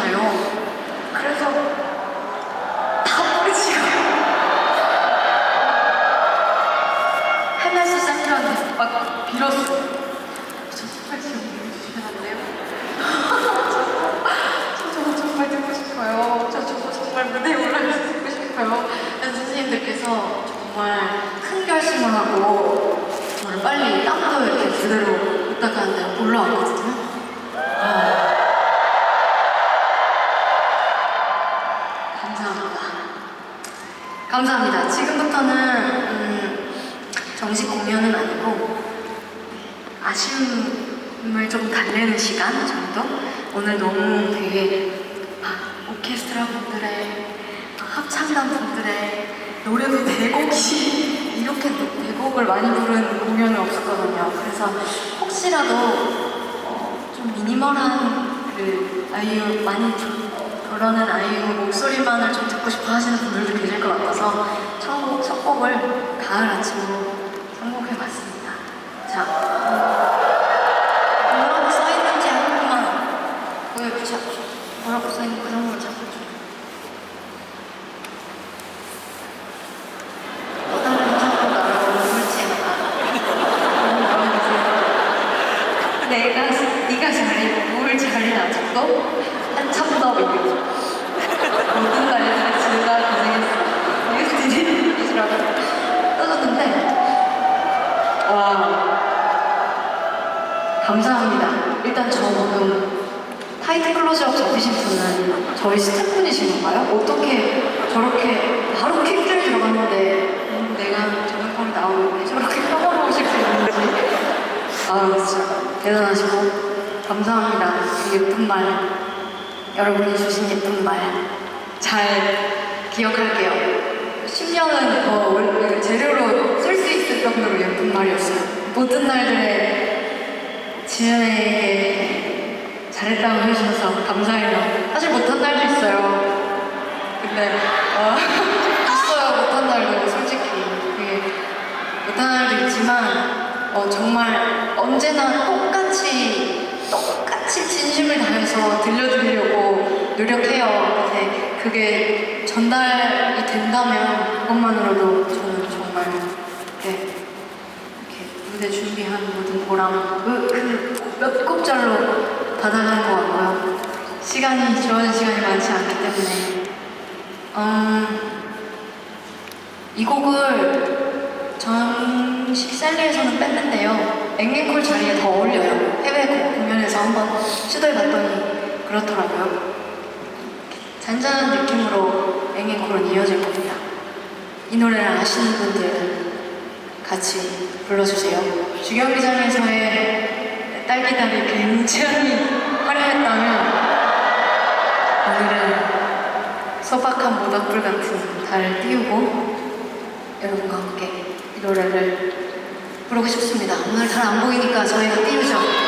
하잖아요. 그래서 다 부르시고 하면서 샌드한테 막 빌었어요. 저 정말 지금 읽어주시면 안 돼요? 저 저거 정말 듣고 싶어요. 저 저거 정말 무대에 올라가서 듣고 싶어요. 선생님들께서 정말 큰 결심을 하고 정말 빨리 땀도 이렇게 제대로 못 닦았는데 올라왔거든요. 아. 감사합니다. 감사합니다. 지금부터는 음, 정식 공연은 아니고 아쉬움을 좀 달래는 시간 정도? 오늘 너무 되게 아, 오케스트라 분들의 또 합창단 분들의 노래도 대곡이 이렇게 대곡을 많이 부른 공연이 없었거든요. 그래서 혹시라도 어, 좀 미니멀한 그 아이유 많이 그러는 아이유 목소리만을 좀 듣고 싶어 하시는 분들도 계실 것 같아서 첫, 곡, 첫 곡을 가을 아침으로 선곡해봤습니다. 자, 뭐라고 써있는지 한 번만 보여주셔. 뭐라고 써있는 그 정도로 잡아줘. 너다른 자꾸 나를 울지 않아. 내가 네가 잘해. 뭘 잘해 아직도? 한참 더 배우고 모든 날들의 지우가 고생했어. 이들이 이라고. 떠줬는데. 와. 감사합니다. 일단 저 방금 타이트 클로즈업 잡으신 분은 저희 스태프분이신 건가요? 어떻게 저렇게 바로 킥들 들어갔는데 음, 내가 저녁방에 나오는데 저렇게 평화로우실 수 있는지. 아 진짜 대단하시고 감사합니다. 그 예쁜 말 여러분이 주신 예쁜 말 잘 기억할게요. 10년은 더 올- 재료로 쓸 수 있을 정도로 예쁜 말이었어요. 모든 날들에 지은에게 잘했다고 해주셔서 감사해요. 사실 못한 날도 있어요. 근데 어, 있어요. 못한 날도 솔직히 못한 날도 있지만 어, 정말 언제나 똑같이 똑같이 진심을 다해서 들려드리려고 노력해요. 근데 그게 전달이 된다면 그것만으로도 저는 정말 네, 이렇게 무대 준비한 모든 보람 그몇 곡절로 받아가는 것 같고요. 시간이 주어진 시간이 많지 않기 때문에 음, 이 곡을 정식 셀리에서는 뺐는데요. 앵앵콜 자리에 더 어울려요. 해외 공- 공연에서 한번 시도해봤더니 그렇더라고요. 잔잔한 느낌으로 앵앵콜은 이어질 겁니다. 이 노래를 아시는 분들 같이 불러주세요. 주경기장에서의 딸기달이 굉장히 화려했다면 오늘은 소박한 모닥불 같은 달을 띄우고 여러분과 함께 이 노래를 부르고 싶습니다. 오늘 달안 보이니까 저희가 띄우죠.